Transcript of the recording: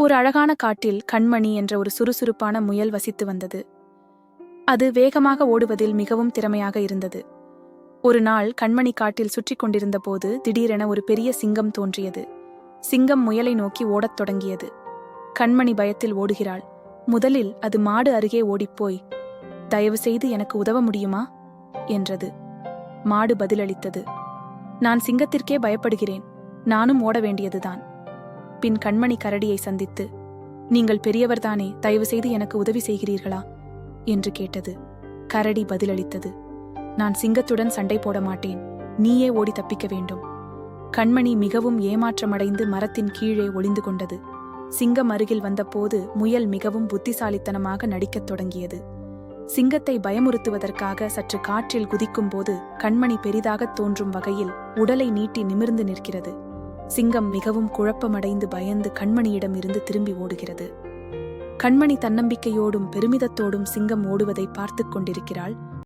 ஒரு அழகான காட்டில் கண்மணி என்ற ஒரு சுறுசுறுப்பான முயல் வசித்து வந்தது. அது வேகமாக ஓடுவதில் மிகவும் திறமையாக இருந்தது. ஒரு நாள் கண்மணி காட்டில் சுற்றி கொண்டிருந்த போது திடீரென ஒரு பெரிய சிங்கம் தோன்றியது. சிங்கம் முயலை நோக்கி ஓடத் தொடங்கியது. கண்மணி பயத்தில் ஓடுகிறாள். முதலில் அது மாடு அருகே ஓடிப்போய் தயவு செய்து எனக்கு உதவ முடியுமா? என்றது. மாடு பதிலளித்தது. நான் சிங்கத்திற்கே பயப்படுகிறேன். நானும் ஓட வேண்டியதுதான். பின் கண்மணி கரடியை சந்தித்து நீங்கள் பெரியவர்தானே தயவு செய்து எனக்கு உதவி செய்கிறீர்களா? என்று கேட்டது. கரடி பதிலளித்தது நான் சிங்கத்துடன் சண்டை போட மாட்டேன். நீயே ஓடி தப்பிக்க வேண்டும். கண்மணி மிகவும் ஏமாற்றமடைந்து மரத்தின் கீழே ஒளிந்து கொண்டது. சிங்கம் அருகில் வந்தபோது முயல் மிகவும் புத்திசாலித்தனமாக நடிக்கத் தொடங்கியது. சிங்கத்தை பயமுறுத்துவதற்காக சற்று காற்றில் குதிக்கும்போது கண்மணி பெரிதாகத் தோன்றும் வகையில் உடலை நீட்டி நிமிர்ந்து நிற்கிறது. சிங்கம் மிகவும் குழப்பமடைந்து பயந்து கண்மணியிடம் இருந்து திரும்பி ஓடுகிறது. கண்மணி தன்னம்பிக்கையோடும் பெருமிதத்தோடும் சிங்கம் ஓடுவதை பார்த்துக் கொண்டிருக்கிறாள்.